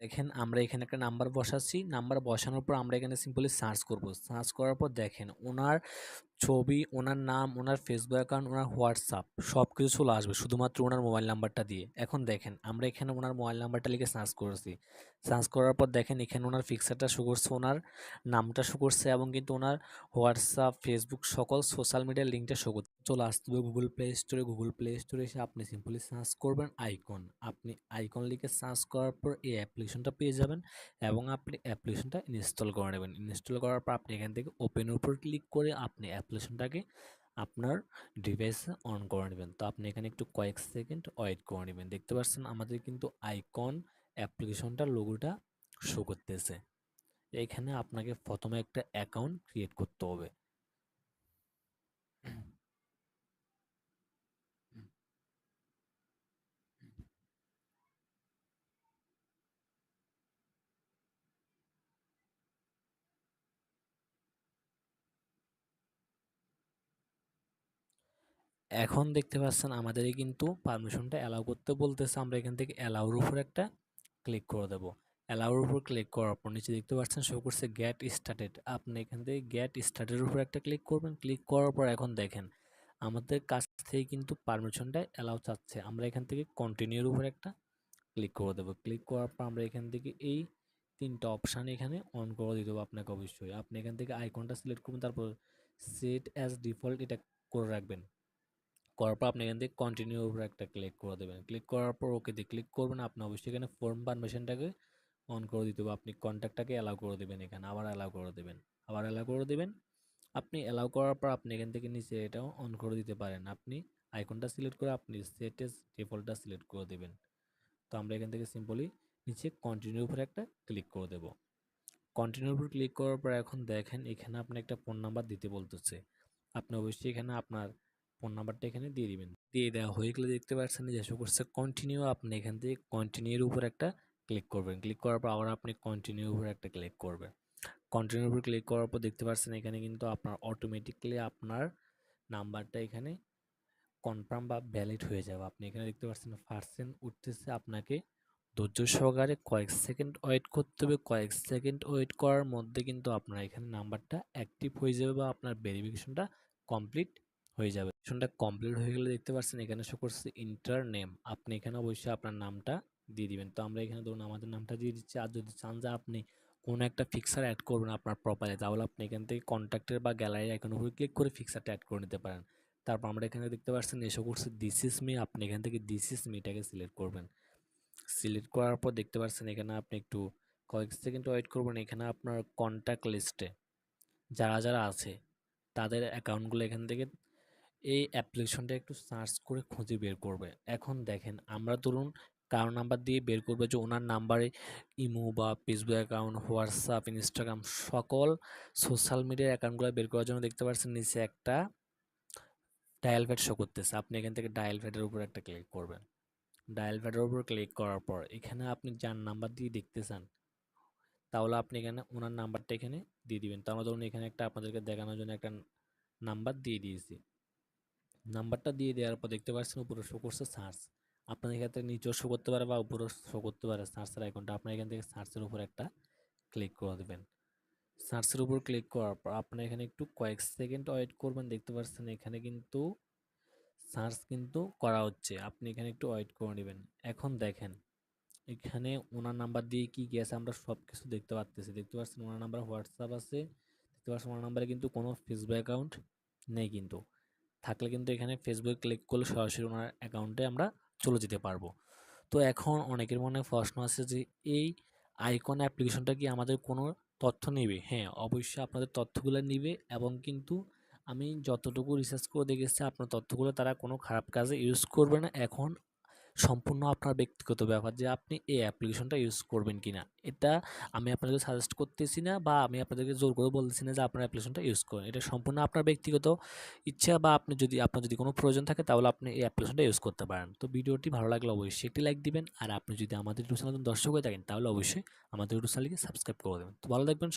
দেখেন আমরা এখানে একটা নাম্বার বসাচ্ছি নাম্বার বসানোর পর আমরা এখানে সিম্পলি সার্চ করব। সার্চ করার পর দেখেন ওনার ছবি, ওনার নাম, ওনার ফেসবুক অ্যাকাউন্ট ওনার হোয়াটসঅ্যাপ সব কিছু চলে আসবে শুধুমাত্র ওনার মোবাইল নাম্বারটা দিয়ে। এখন দেখেন, আমরা এখানে ওনার মোবাইল নাম্বারটা লিখে সার্চ করেছি। সার্চ করার পর দেখেন, এখানে ওনার পিকচারটা শো করছে, ওনার নামটা শো করছে এবং কিন্তু ওনার হোয়াটসঅ্যাপ ফেসবুক সকল সোশ্যাল মিডিয়ার লিঙ্কটা শো করছে। চলে আসতে গুগল প্লে স্টোরে গুগল প্লে স্টোরে এসে আপনি সিম্পলি সার্চ করবেন আইকন আপনি আইকন লিখে সার্চ করার পর এই অ্যাপ্লিকেশনটা পেয়ে যাবেন এবং আপনি অ্যাপ্লিকেশনটা ইনস্টল করে নেবেন। ইনস্টল করার পর আপনি এখান থেকে ওপেনের উপর ক্লিক করে আপনি অ্যাপ্লিকেশনটাকে আপনার ডিভাইসে অন করে নেবেন। তো আপনি এখানে একটু কয়েক সেকেন্ড ওয়েট করে নেবেন। দেখতে পাচ্ছেন আমাদের কিন্তু আইকন অ্যাপ্লিকেশনটার লোগোটা শো করতেছে। এখানে আপনাকে প্রথমে একটা অ্যাকাউন্ট ক্রিয়েট করতে হবে। এখন দেখতে পাচ্ছেন আমাদের কিন্তু পারমিশনটা অ্যালাউ করতে বলতেছে। আমরা এখান থেকে অ্যালাউর উপর একটা ক্লিক করে দেব। অ্যালাউর উপর ক্লিক করার পর নিচে দেখতে পাচ্ছেন শো করছে গ্যাট স্টার্টেড আপনি এখান থেকে গ্যাট স্টার্টের উপর একটা ক্লিক করবেন। ক্লিক করার পর এখন দেখেন, আমাদের কাছ থেকে কিন্তু পারমিশনটা অ্যালাউ চাচ্ছে। আমরা এখান থেকে কন্টিনিউর উপর একটা ক্লিক করে দেবো। ক্লিক করার পর আমরা এখান থেকে এই তিনটা অপশান এখানে অন করে দিতে হবে আপনাকে অবশ্যই। আপনি এখান থেকে আইকনটা সিলেক্ট করবেন, তারপর সেট অ্যাজ ডিফল্ট এটা করে রাখবেন। করার পর আপনি এখান থেকে কন্টিনিউ উপরে একটা ক্লিক করে দেবেন। ক্লিক করার পর ওকে দিয়ে ক্লিক করবেন, আপনি অবশ্যই এখানে ফর্ম পারমিশনটাকে অন করে দিতে হবে। আপনি কন্ট্যাক্টটাকে অ্যালাউ করে দেবেন এখানে, আবার অ্যালাউ করে দেবেন, আবার অ্যালাউ করে দেবেন। আপনি অ্যালাউ করার পর আপনি এখান থেকে নিচে এটাও অন করে দিতে পারেন। আপনি আইকনটা সিলেক্ট করে আপনি সেটেজ ডিফল্টটা সিলেক্ট করে দেবেন। তো আমরা এখান থেকে সিম্পলি নিচে কন্টিনিউ উপরে একটা ক্লিক করে দেব। কন্টিনিউর উপর ক্লিক করার পর এখন দেখেন এখানে আপনি একটা ফোন নাম্বার দিতে বলতেছে। আপনি অবশ্যই এখানে আপনার ফোন নাম্বারটা এখানে দিয়ে দিবেন। দিয়ে দেওয়া হয়ে গেলে দেখতে পাচ্ছেন যে শো করছে কন্টিনিউ আপনি এখান থেকে কন্টিনিউর উপর একটা ক্লিক করবেন। ক্লিক করার পর আবার আপনি কন্টিনিউর উপর একটা ক্লিক করবেন। কন্টিনিউর উপর ক্লিক করার পর দেখতে পাচ্ছেন এখানে কিন্তু আপনার অটোমেটিকলি আপনার নাম্বারটা এখানে কনফার্ম বা ভ্যালিড হয়ে যাবে। আপনি এখানে দেখতে পাচ্ছেন পার্সেন্ট উঠতেছে আপনাকে ধৈর্য সহকারে কয়েক সেকেন্ড ওয়েট করতে হবে। কয়েক সেকেন্ড ওয়েট করার মধ্যে কিন্তু আপনার এখানে নাম্বারটা অ্যাক্টিভ হয়ে যাবে বা আপনার ভেরিফিকেশনটা কমপ্লিট হয়ে যাবে। সেশনটা কমপ্লিট হয়ে গেলে দেখতে পাচ্ছেন এখানে শো করছে ইন্টার নেম আপনি এখানে অবশ্যই আপনার নামটা দিয়ে দিবেন। তো আমরা এখানে ধরুন আমাদের নামটা দিয়ে দিচ্ছি। আর যদি চান যে আপনি কোনো একটা ফিক্সার অ্যাড করবেন আপনার প্রোফাইলে তাহলে আপনি এখান থেকে কন্ট্যাক্টের বা গ্যালারি আইকন উপরে ক্লিক করে ফিক্সারটা অ্যাড করে নিতে পারেন। তারপর আমরা এখানে দেখতে পাচ্ছেন এসে করছে দিস ইস মি আপনি এখান থেকে দিস ইস মিটাকে সিলেক্ট করবেন। সিলেক্ট করার পর দেখতে পাচ্ছেন এখানে আপনি একটু কয়েক সেকেন্ড ওয়েট করবেন এখানে আপনার কন্ট্যাক্ট লিস্টে যারা যারা আছে, তাদের অ্যাকাউন্টগুলো এখান থেকে এই অ্যাপ্লিকেশনটা একটু সার্চ করে খুঁজে বের করবে। এখন দেখেন, আমরা ধরুন কারও নাম্বার দিয়ে বের করবে যে ওনার নাম্বারে ইমো বা ফেসবুক অ্যাকাউন্ট হোয়াটসঅ্যাপ ইনস্টাগ্রাম সকল সোশ্যাল মিডিয়ার অ্যাকাউন্টগুলো বের করার জন্য দেখতে পাচ্ছেন নিচে একটা ডায়াল প্যাড শো করতেছে। আপনি এখান থেকে ডায়াল প্যাডের উপর একটা ক্লিক করবেন। ডায়াল প্যাডের উপর ক্লিক করার পর এখানে আপনি যার নাম্বার দিয়ে দেখতে চান, তাহলে আপনি এখানে ওনার নাম্বারটা এখানে দিয়ে দিবেন। তো আমরা ধরুন এখানে একটা আপনাদেরকে দেখানোর জন্য একটা নাম্বার দিয়ে দিয়েছি। নাম্বারটা দিয়ে দেওয়ার পর দেখতে পাচ্ছেন উপরে শো করছে সার্চ আপনার ক্ষেত্রে নিচেও শো করতে পারে বা উপরেও শো করতে পারে সার্চের আইকনটা আপনার এখান থেকে সার্চের উপর একটা ক্লিক করে দেবেন। সার্চের উপর ক্লিক করার পর আপনার এখানে একটু কয়েক সেকেন্ড ওয়েট করবেন, দেখতে পাচ্ছেন এখানে কিন্তু সার্চ কিন্তু করা হচ্ছে। আপনি এখানে একটু ওয়েট করে নেবেন। এখন দেখেন, এখানে ওনার নাম্বার দিয়ে কি কি আছে আমরা সব কিছু দেখতে পাচ্ছি দেখতে পাচ্ছেন ওনার নাম্বার হোয়াটসঅ্যাপ আছে, দেখতে পাচ্ছেন ওনার নাম্বারে কিন্তু কোনো ফেসবুক অ্যাকাউন্ট নেই কিন্তু। থাকলে কিন্তু এখানে ফেসবুকে ক্লিক করলে সরাসরি ওনার অ্যাকাউন্টে আমরা চলে যেতে পারব। তো এখন অনেকের মনে প্রশ্ন আছে যে, এই আইকন অ্যাপ্লিকেশনটা কি আমাদের কোনো তথ্য নেবে? হ্যাঁ অবশ্যই আপনাদের তথ্যগুলো নেবে এবং কিন্তু আমি যতটুকু রিসার্চ করে দেখেছি, আপনার তথ্যগুলো তারা কোনো খারাপ কাজে ইউজ করবে না। এখন সম্পূর্ণ আপনার ব্যক্তিগত ব্যাপার যে আপনি এই অ্যাপ্লিকেশনটা ইউজ করবেন কি না এটা আমি আপনাদেরকে সাজেস্ট করতেছি না বা আমি আপনাদেরকে জোর করে বলতেছি না যে আপনার অ্যাপ্লিকেশনটা ইউজ করেন। এটা সম্পূর্ণ আপনার ব্যক্তিগত ইচ্ছা বা আপনি যদি, আপনার যদি কোনো প্রয়োজন থাকে তাহলে আপনি এই অ্যাপ্লিকেশনটা ইউজ করতে পারেন। তো ভিডিওটি ভালো লাগলে অবশ্যই একটি লাইক দিবেন আর আপনি যদি আমাদের ইউটিউব চ্যানেল দর্শক হয়ে থাকেন তাহলে অবশ্যই আমাদের ইউটিউব চ্যানেলকে সাবস্ক্রাইব করে দেবেন। তো ভালো থাকবেন